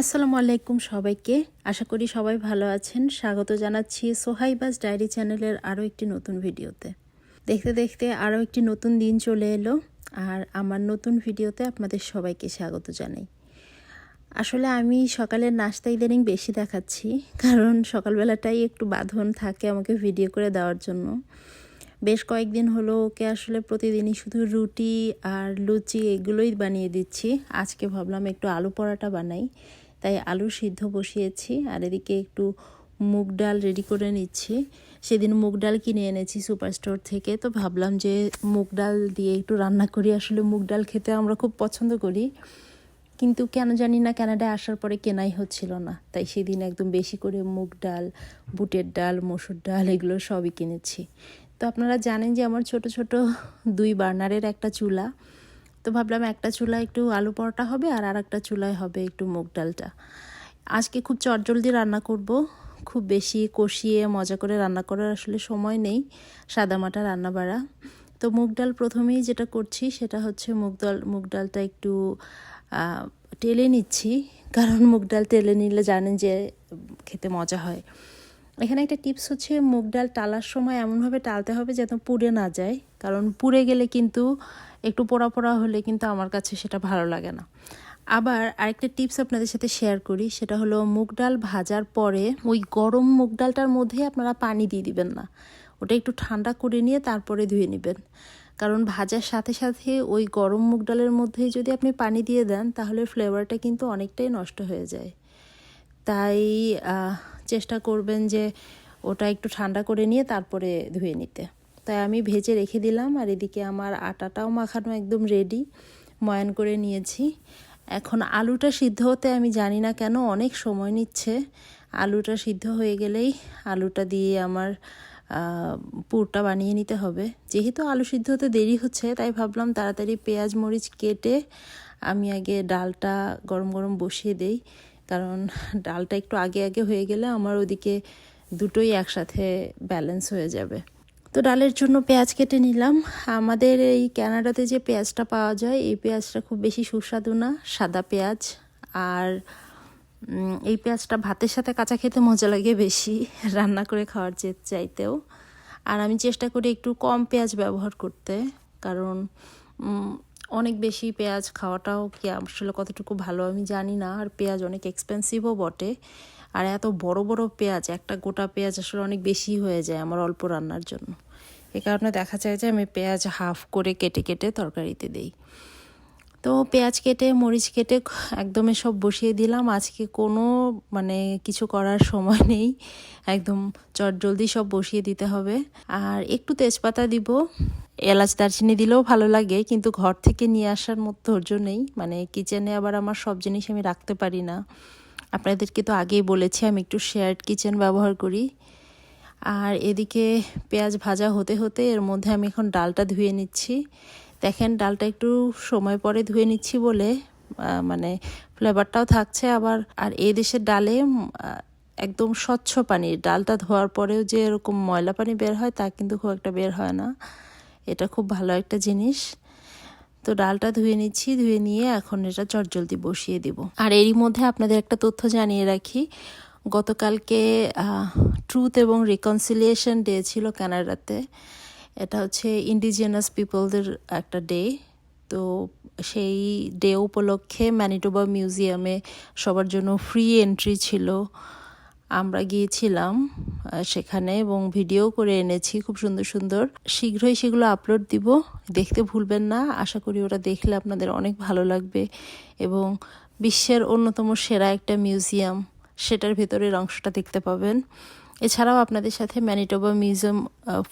আসসালামু আলাইকুম সবাইকে। আশা করি সবাই ভালো আছেন। স্বাগত জানাচ্ছি সোহাইবাস ডায়েরি চ্যানেলের আরও একটি নতুন ভিডিওতে। দেখতে দেখতে আরও একটি নতুন দিন চলে এলো আর আমার নতুন ভিডিওতে আপনাদের সবাইকে স্বাগত জানাই। আসলে আমি সকালের নাস্তা ইদানিং বেশি দেখাচ্ছি, কারণ সকালবেলাটাই একটু বাঁধন থাকে আমাকে ভিডিও করে দেওয়ার জন্য। বেশ কয়েকদিন হলো ওকে আসলে প্রতিদিনই শুধু রুটি আর লুচি এগুলোই বানিয়ে দিচ্ছি। আজকে ভাবলাম একটু আলু পরাটা বানাই। তাই আলু সিদ্ধ বসিয়েছি, আর এদিকে একটু মুগ ডাল রেডি করে নিচ্ছি। সেদিন মুগ ডাল কিনে এনেছি সুপার স্টোর থেকে, তো ভাবলাম যে মুগ ডাল দিয়ে একটু রান্না করি। আসলে মুগ ডাল খেতে আমরা খুব পছন্দ করি, কিন্তু কেন জানি না কানাডায় আসার পরে কেনাই হচ্ছিল না। তাই সেদিন একদম বেশি করে মুগ ডাল, বুটের ডাল, মসুর ডাল এগুলো সবই কিনেছি। তো আপনারা জানেন যে আমার ছোট ছোট দুই বার্নারের একটা চুলা তো ভাবলাম একটা চুলায় একটু আলু পরোটা হবে আর আর একটা চুলায় হবে একটু মুগ ডালটা। আজকে খুব চটজলদি রান্না করব। খুব বেশি কষিয়ে মজা করে রান্না করার আসলে সময় নেই সাদামাটা রান্না বাড়া। তো মুগ ডাল প্রথমেই যেটা করছি সেটা হচ্ছে মুগ ডাল মুগ ডালটা একটু টেলে নিচ্ছি। কারণ মুগ ডাল টেলে নিলে জানেন যে খেতে মজা হয়। এখানে একটা টিপস হচ্ছে মুগ ডাল টালার সময় এমনভাবে টালতে হবে যেন পুড়ে না যায়। কারণ পুড়ে গেলে কিন্তু একটু পোড়া পোড়া হলে কিন্তু আমার কাছে সেটা ভালো লাগে না। আবার আরেকটা টিপস আপনাদের সাথে শেয়ার করি, সেটা হলো মুগ ডাল ভাজার পরে ওই গরম মুগ ডালটার মধ্যে আপনারা পানি দিয়ে দিবেন না। ওটা একটু ঠান্ডা করে নিয়ে তারপরে ধুয়ে নেবেন। কারণ ভাজার সাথে সাথে ওই গরম মুগ ডালের মধ্যে যদি আপনি পানি দিয়ে দেন, তাহলে ফ্লেভারটা কিন্তু অনেকটাই নষ্ট হয়ে যায়। তাই চেষ্টা করবেন যে ওটা একটু ঠান্ডা করে নিয়ে তারপরে ধুয়ে নিতে। তাই আমি ভেজে রেখে দিলাম আর এদিকে আমার আটাটাও মাখানো একদম রেডি ময়ান করে নিয়েছি। এখন আলুটা সিদ্ধ হতে আমি জানি না কেন অনেক সময় নিচ্ছে। আলুটা সিদ্ধ হয়ে গেলেই আলুটা দিয়ে আমার পুরটা বানিয়ে নিতে হবে। যেহেতু আলু সিদ্ধ হতে দেরি হচ্ছে, তাই ভাবলাম তাড়াতাড়ি পেঁয়াজ মরিচ কেটে আমি আগে ডালটা গরম গরম বসিয়ে দেই। কারণ ডালটা একটু আগে আগে হয়ে গেলে আমার ওদিকে দুটোই একসাথে ব্যালেন্স হয়ে যাবে। তো ডালের জন্য পেঁয়াজ কেটে নিলাম। আমাদের এই ক্যানাডাতে যে পেঁয়াজটা পাওয়া যায়, এই পেঁয়াজটা খুব বেশি সুস্বাদু না, সাদা পেঁয়াজ। আর এই পেঁয়াজটা ভাতের সাথে কাঁচা খেতে মজা লাগে বেশি, রান্না করে খাওয়ার চাইতেও। আর আমি চেষ্টা করি একটু কম পেঁয়াজ ব্যবহার করতে, কারণ অনেক বেশি পেঁয়াজ খাওয়াটাও কি আসলে কতটুকু ভালো আমি জানি না। আর পেঁয়াজ অনেক এক্সপেন্সিভও বটে। আর এত বড় বড় পেঁয়াজ, একটা গোটা পেঁয়াজ আসলে অনেক বেশি হয়ে যায় আমার অল্প রান্নার জন্য। এ কারণে দেখা যায় যে আমি পেঁয়াজ হাফ করে কেটে কেটে তরকারিতে দেই। তো পেঁয়াজ কেটে, মরিচ কেটে একদমই সব বসিয়ে দিলাম। আজকে কোনো মানে কিছু করার সময় নেই। একদম চট জলদি সব বসিয়ে দিতে হবে। আর একটু তেজপাতা দিব। এলাচ দারচিনি দিলেও ভালো লাগে, কিন্তু ঘর থেকে নিয়ে আসার মতো ধৈর্য নেই। মানে কিচেনে আবার আমার সব জিনিস আমি রাখতে পারি না। আপনাদেরকে তো আগেই বলেছি, আমি একটু শেয়ার্ড কিচেন ব্যবহার করি। আর এদিকে পেঁয়াজ ভাজা হতে হতে এর মধ্যে আমি এখন ডালটা ধুয়ে নিচ্ছি। দেখেন, ডালটা একটু সময় পরে ধুয়ে নিচ্ছি বলে মানে ফ্লেভারটাও থাকছে আবার। আর এই দেশের ডালে একদম স্বচ্ছ পানি। ডালটা ধোয়ার পরেও যে এরকম ময়লা পানি বের হয় তা কিন্তু খুব একটা বের হয় না। এটা খুব ভালো একটা জিনিস। তো ডালটা ধুয়ে নিচ্ছি, ধুয়ে নিয়ে এখন এটা চটজলদি বসিয়ে দিব। আর এরই মধ্যে আপনাদের একটা তথ্য জানিয়ে রাখি। গতকালকে ট্রুথ এবং রিকনসিলিয়েশন ডে ছিল কানাডাতে। এটা হচ্ছে ইন্ডিজিনাস পিপলদের একটা ডে তো সেই ডে উপলক্ষে ম্যানিটোবা মিউজিয়ামে সবার জন্য ফ্রি এন্ট্রি ছিল। আমরা গিয়েছিলাম সেখানে এবং ভিডিও করে এনেছি, খুব সুন্দর সুন্দর। শীঘ্রই সেগুলো আপলোড দিব। দেখতে ভুলবেন না, আশা করি ওটা দেখলে আপনাদের অনেক ভালো লাগবে। এবং বিশ্বের অন্যতম সেরা একটা মিউজিয়াম সেটার ভেতরের অংশটা দেখতে পাবেন। এছাড়াও আপনাদের সাথে ম্যানিটোবা মিউজিয়াম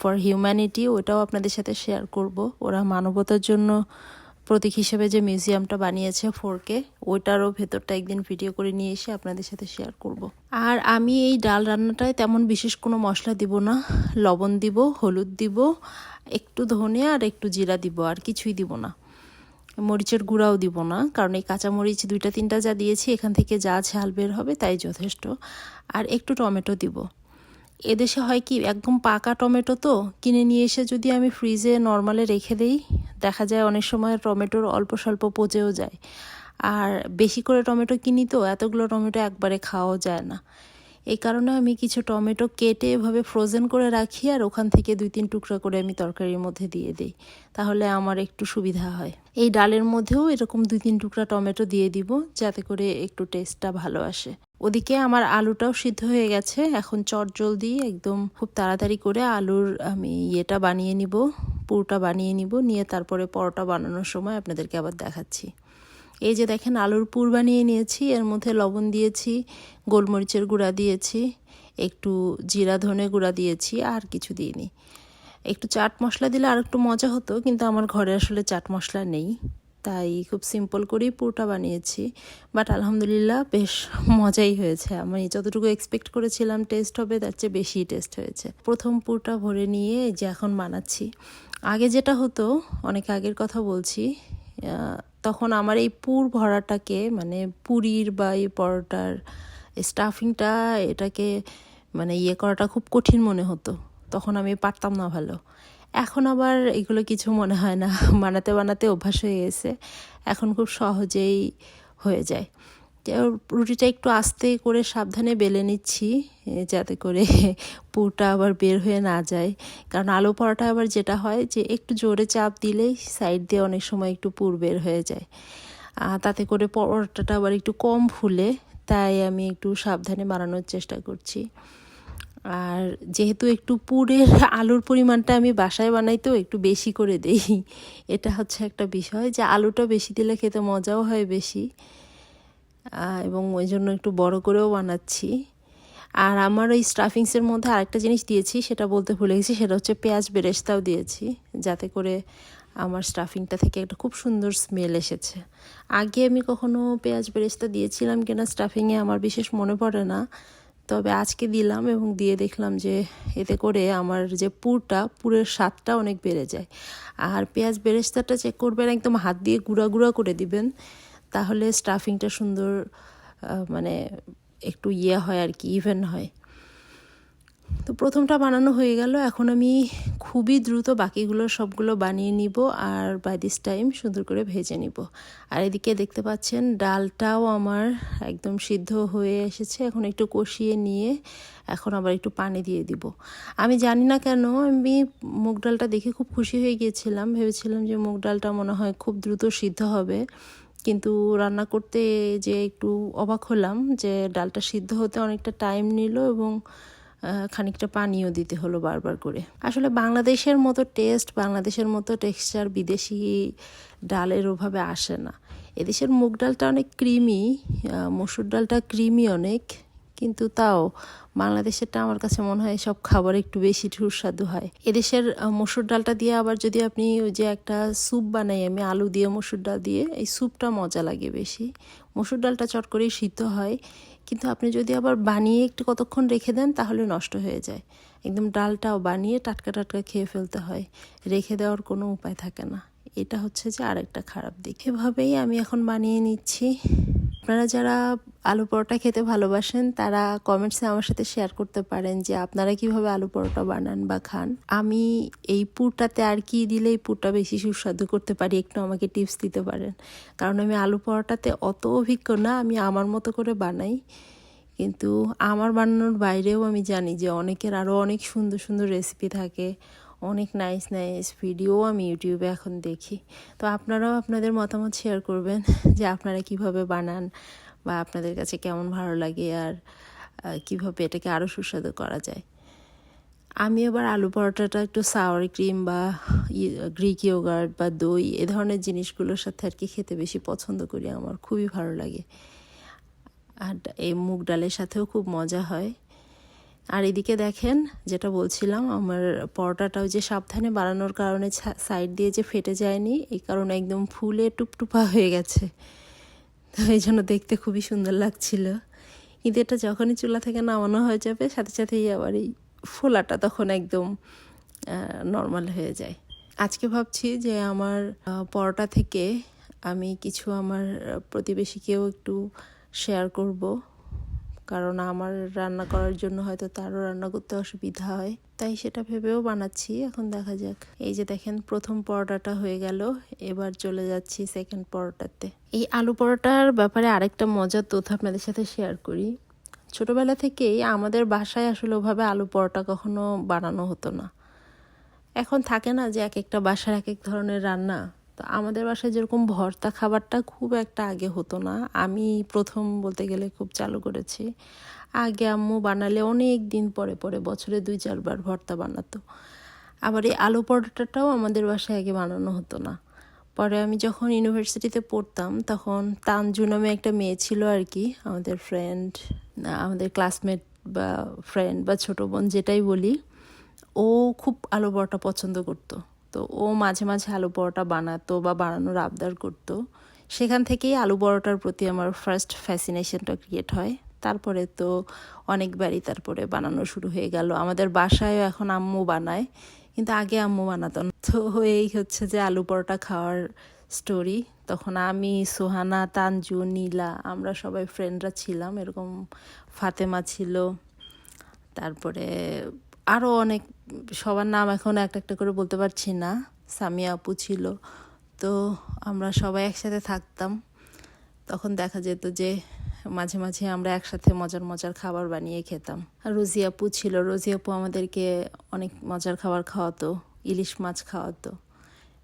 ফর হিউম্যানিটি ওটাও আপনাদের সাথে শেয়ার করব। ওরা মানবতার জন্য প্রতীক হিসেবে যে মিউজিয়ামটা বানিয়েছে ফোরকে ওইটারও ভেতরটা একদিন ভিডিও করে নিয়ে এসে আপনাদের সাথে শেয়ার করব। আর আমি এই ডাল রান্নাটায় তেমন বিশেষ কোনো মশলা দিব না। লবণ দিব, হলুদ দিব, একটু ধনে আর একটু জিরা দিব, আর কিছুই দিব না। মরিচের গুঁড়াও দিব না, কারণ এই কাঁচা মরিচ দুইটা তিনটা যা দিয়েছি, এখান থেকে যা ঝাল বের হবে তাই যথেষ্ট। আর একটু টমেটো দিব। এদেশে হয় কি, একদম পাকা টমেটো তো, কিনে নিয়ে এসে যদি আমি ফ্রিজে নর্মালে রেখে দেই, দেখা যায় অনেক সময় টমেটোর অল্প স্বল্প পচেও যায়। আর বেশি করে টমেটো কিনি তো, এতগুলো টমেটো একবারে খাওয়াও যায় না। এই কারণে আমি কিছু টমেটো কেটে এভাবে ফ্রোজেন করে রাখি, আর ওখান থেকে দুই তিন টুকরা করে আমি তরকারির মধ্যে দিয়ে দিই। তাহলে আমার একটু সুবিধা হয়। এই ডালের মধ্যেও এরকম দুই তিন টুকরা টমেটো দিয়ে দিব, যাতে করে একটু টেস্টটা ভালো আসে। ওদিকে আমার আলুটাও সিদ্ধ হয়ে গেছে, এখন চট জলদি একদম খুব তাড়াতাড়ি করে আলুর আমি ইয়েটা বানিয়ে নিব, পুরটা বানিয়ে নিব, নিয়ে তারপরে পরোটা বানানোর সময় আপনাদেরকে আবার দেখাচ্ছি। এই যে দেখেন আলুর পুর বানিয়ে নিয়েছি, এর মধ্যে লবণ দিয়েছি, গোলমরিচের গুঁড়া দিয়েছি, একটু জিরা ধনে গুঁড়া দিয়েছি, আর কিছু দিইনি। একটু চাট মশলা দিলে আর একটু মজা হতো, কিন্তু আমার ঘরে আসলে চাট মশলা নেই। তাই খুব সিম্পল করেই পুরটা বানিয়েছি। বাট আলহামদুলিল্লাহ বেশ মজাই হয়েছে। আমি যতটুকু এক্সপেক্ট করেছিলাম টেস্ট হবে, তার চেয়ে বেশি টেস্ট হয়েছে। প্রথম পুরটা ভরে নিয়ে যে এখন বানাচ্ছি। আগে যেটা হতো, অনেক আগের কথা বলছি তখন আমার এই পুর ভরাটাকে মানে পুরীর বা এই পরোটার স্টাফিংটা এটাকে মানে ইয়ে করাটা খুব কঠিন মনে হতো। তখন আমি পারতাম না ভালো। এখন আবার এগুলো কিছু মনে হয় না। বানাতে বানাতে অভ্যাস হয়ে গেছে। এখন খুব সহজেই হয়ে যায়। রুটিটা একটু আস্তে করে সাবধানে বেলে নিচ্ছি যাতে করে পুরটা আবার বের হয়ে না যায়। কারণ আলু পরোটা আবার যেটা হয় যে একটু জোরে চাপ দিলেই সাইড দিয়ে অনেক সময় একটু পুর বের হয়ে যায়। তাতে করে পরোটাটা আবার একটু কম ফুলে, তাই আমি একটু সাবধানে বানানোর চেষ্টা করছি। আর যেহেতু একটু পুরের আলুর পরিমাণটা আমি বাসায় বানাই তো একটু বেশি করে দেই। এটা হচ্ছে একটা বিষয় যে আলুটা বেশি দিলে খেতে মজাও হয় বেশি। এবং ওই জন্য একটু বড় করেও বানাচ্ছি। আর আমার ওই স্টাফিংসের মধ্যে আরেকটা জিনিস দিয়েছি, সেটা বলতে ভুলে গেছি, সেটা হচ্ছে পেঁয়াজ বেরেস্তাও দিয়েছি, যাতে করে আমার স্টাফিংটা থেকে একটা খুব সুন্দর স্মেল এসেছে। আগে আমি কখনো পেঁয়াজ বেরেস্তা দিয়েছিলাম কিনা স্টাফিংয়ে আমার বিশেষ মনে পড়ে না। তবে আজকে দিলাম এবং দিয়ে দেখলাম যে এতে করে আমার যে পুরটা, পুরের স্বাদটা অনেক বেড়ে যায়। আর পেঁয়াজ বেরেস্তাটা চেক করবেন, একদম হাত দিয়ে গুঁড়া গুঁড়া করে দিবেন। তাহলে স্টাফিংটা সুন্দর মানে একটু ইয়ে হয় আর কি ইভেন হয়। তো প্রথমটা বানানো হয়ে গেল। এখন আমি খুবই দ্রুত বাকিগুলো সবগুলো বানিয়ে নিব আর বাই দিস টাইম সুন্দর করে ভেজে নিব। আর এদিকে দেখতে পাচ্ছেন ডালটাও আমার একদম সিদ্ধ হয়ে এসেছে। এখন একটু কষিয়ে নিয়ে এখন আবার একটু পানি দিয়ে দিব। আমি জানি না কেন, আমি মুগ ডালটা দেখে খুব খুশি হয়ে গিয়েছিলাম। ভেবেছিলাম যে মুগ ডালটা মনে হয় খুব দ্রুত সিদ্ধ হবে। কিন্তু রান্না করতে যে একটু অবাক হলাম যে ডালটা সিদ্ধ হতে অনেকটা টাইম নিল এবং খানিকটা পানিও দিতে হলো বারবার করে। আসলে বাংলাদেশের মতো টেস্ট বাংলাদেশের মতো টেক্সচার বিদেশি ডালের ওভাবে আসে না। এদেশের মুগ ডালটা অনেক ক্রিমি মসুর ডালটা ক্রিমি অনেক, কিন্তু তাও বাংলাদেশেরটা আমার কাছে মনে হয় সব খাবার একটু বেশি সুস্বাদু হয়। এদেশের মসুর ডালটা দিয়ে আবার যদি আপনি ওই যে একটা স্যুপ বানাই, আমি আলু দিয়ে, মসুর ডাল দিয়ে, এই স্যুপটা মজা লাগে বেশি। মসুর ডালটা চট করেই সিদ্ধ হয় কিন্তু আপনি যদি আবার বানিয়ে একটু কতক্ষণ রেখে দেন, তাহলে নষ্ট হয়ে যায়। একদম ডালটাও বানিয়ে টাটকা টাটকা খেয়ে ফেলতে হয়। রেখে দেওয়ার কোনো উপায় থাকে না। এটা হচ্ছে যে আরেকটা খারাপ দিক। এভাবেই আমি এখন বানিয়ে নিচ্ছি। আপনারা যারা আলু পরোটা খেতে ভালোবাসেন, তারা কমেন্টসে আমার সাথে শেয়ার করতে পারেন যে আপনারা কীভাবে আলু পরোটা বানান বা খান। আমি এই পুরটাতে আর কি দিলে এই পুরটা বেশি সুস্বাদু করতে পারি, একটু আমাকে টিপস দিতে পারেন। কারণ আমি আলু পরোটাতে অত অভিজ্ঞ না, আমি আমার মতো করে বানাই। কিন্তু আমার বানানোর বাইরেও আমি জানি যে অনেকের আরও অনেক সুন্দর সুন্দর রেসিপি থাকে। অনেক নাইস নাইস ভিডিও আমি ইউটিউবে এখন দেখি। তো আপনারাও আপনাদের মতামত শেয়ার করবেন যে আপনারা কীভাবে বানান বা আপনাদের কাছে কেমন ভালো লাগে আর কীভাবে এটাকে আরও সুস্বাদু করা যায়। আমি আবার আলু পরোটাটা একটু সাওয়ার ক্রিম বা গ্রিক ইয়োগার্ট বা দই এ ধরনের জিনিসগুলোর সাথে আর কি খেতে বেশি পছন্দ করি, আমার খুবই ভালো লাগে। আর এই মুগ ডালের সাথেও খুব মজা হয়। আর এদিকে দেখেন, যেটা বলছিলাম, আমার পরোটাটাও যে সাবধানে বানানোর কারণে সাইড দিয়ে যে ফেটে যায়নি, এই কারণে একদম ফুলে টুপটুপা হয়ে গেছে। তো এই জন্য দেখতে খুবই সুন্দর লাগছিল। কিন্তু এটা যখনই চুলা থেকে নামানো হয়ে যাবে, সাথে সাথেই আবার এই ফোলাটা তখন একদম নর্মাল হয়ে যায়। আজকে ভাবছি যে আমার পরোটা থেকে আমি কিছু আমার প্রতিবেশীকেও একটু শেয়ার করব। কারণ আমার রান্না করার জন্য হয়তো তারও রান্না করতে অসুবিধা হয়। তাই সেটা ভেবেও বানাচ্ছি, এখন দেখা যাক। এই যে দেখেন, প্রথম পরোটাটা হয়ে গেল, এবার চলে যাচ্ছি সেকেন্ড পরোটাতে। এই আলু পরোটার ব্যাপারে আরেকটা মজার তথ্য আপনাদের সাথে শেয়ার করি। ছোটবেলা থেকেই আমাদের বাসায় আসলে ওভাবে আলু পরোটা কখনো বানানো হতো না। এখন থাকে না যে এক একটা বাসার এক এক ধরনের রান্না তো আমাদের বাসায় যেরকম ভর্তা খাবারটা খুব একটা আগে হতো না, আমি প্রথম বলতে গেলে খুব চালু করেছি। আগে আম্মু বানালে অনেক দিন পরে পরে বছরে দুই চারবার ভর্তা বানাতো। আবার এই আলু পরোটাটাও আমাদের বাসায় আগে বানানো হতো না। পরে আমি যখন ইউনিভার্সিটিতে পড়তাম, তখন তানজু নামে একটা মেয়ে ছিল আর কি, আমাদের ফ্রেন্ড আমাদের ক্লাসমেট বা ফ্রেন্ড বা ছোট বোন যেটাই বলি, ও খুব আলু পরোটা পছন্দ করতো। তো ও মাঝে মাঝে আলু পরোটা বানাতো বা বানানোর আবদার করতো। সেখান থেকেই আলু পরোটার প্রতি আমার ফার্স্ট ফ্যাসিনেশনটা ক্রিয়েট হয়। তারপরে তো অনেকবারই তারপরে বানানো শুরু হয়ে গেল। আমাদের বাসায়ও এখন আম্মু বানায়, কিন্তু আগে আম্মু বানাতো তো এই হচ্ছে যে আলু পরোটা খাওয়ার স্টোরি তখন আমি, সোহানা, তানজু, নীলা, আমরা সবাই ফ্রেন্ডরা ছিলাম। এরকম ফাতেমা ছিল। তারপরে আরও অনেক সবার নাম এখন একটা একটা করে বলতে পারছি না। সামিয়া আপু ছিল। তো আমরা সবাই একসাথে থাকতাম। তখন দেখা যেত যে মাঝে মাঝে আমরা একসাথে মজার মজার খাবার বানিয়ে খেতাম। আর রোজি আপু ছিল। রোজি আপু আমাদেরকে অনেক মজার খাবার খাওয়াতো। ইলিশ মাছ খাওয়াতো।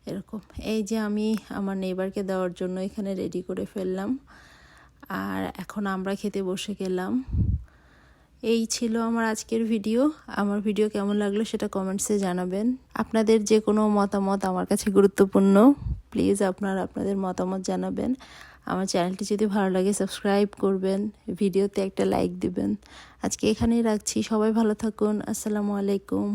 এরকম। এই যে আমি আমার নেইবারকে দেওয়ার জন্য এখানে রেডি করে ফেললাম। আর এখন আমরা খেতে বসে গেলাম। এই ছিল আমার আজকের ভিডিও। আমার ভিডিও কেমন লাগল সেটা কমেন্টসে জানাবেন। আপনাদের যে কোনো মতামত আমার কাছে গুরুত্বপূর্ণ প্লিজ আপনারা আপনাদের মতামত জানাবেন। আমার চ্যানেলটি যদি ভালো লাগে সাবস্ক্রাইব করবেন, ভিডিওতে একটা লাইক দিবেন। আজকে এখানেই রাখছি। সবাই ভালো থাকুন। আসসালামু আলাইকুম।